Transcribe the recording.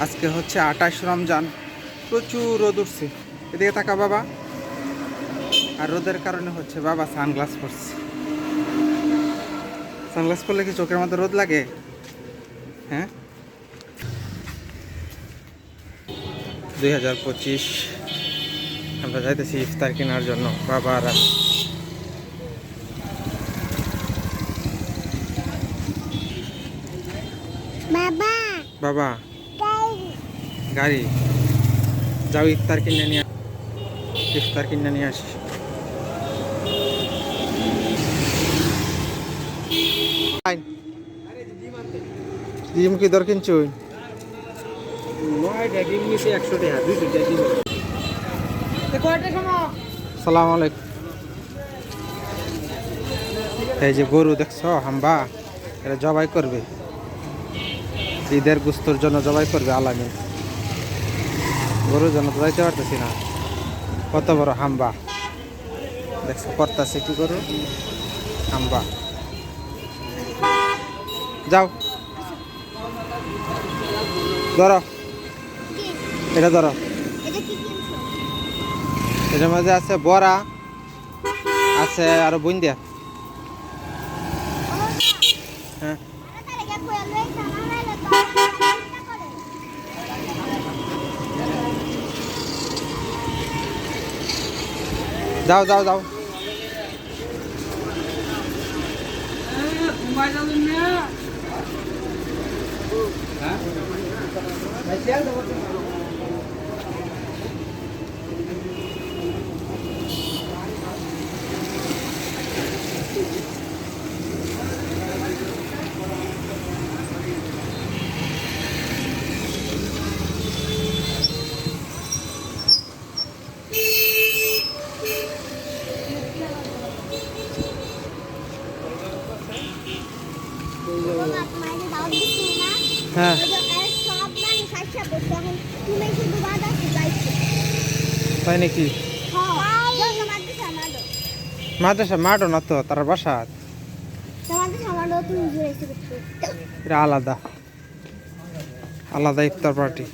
আজকে হচ্ছে আঠাশ রমজান। প্রচুর রোদ উঠছে। এদিকে তাকা বাবা। আর রোদের কারণে হচ্ছে বাবা সানগ্লাস পরছে। সানগ্লাস পরলে কি চোখের মধ্যে রোদ লাগে? হ্যাঁ? দুই হাজার পঁচিশ। আমরা যাইতেছি ইফতার কেনার জন্য। বাবা আর বাবা। বাবা। গাড়ি। যাও ইফতার কিনে নিয়ে আস। ইফতার কিনে নিয়ে আসি। ডিম কি দর কিনছো সালাম আলাইকুম। এই যে গরু দেখছ হাম্বা এটা জবাই করবে। ঈদের গুস্তর জন্য জবাই করবে আলামী গরুর জন্য যাইতে পারতেছি না। কত বড় হাম্বা। দেখছ, করতেছে কি গরু হাম্বা। যাও। ধরো। এটা ধরো। এটার মধ্যে আছে বড়া, আছে আর বুন্দিয়া হ্যাঁ। যাও যাও যাও বাবা মাইনে দাও দিছি না যাইছো তাই নাকি? হ্যাঁ মাদ্রাসা মাঠও না তো তার বাসা? আলাদা। আলাদা ইফতার পার্টি।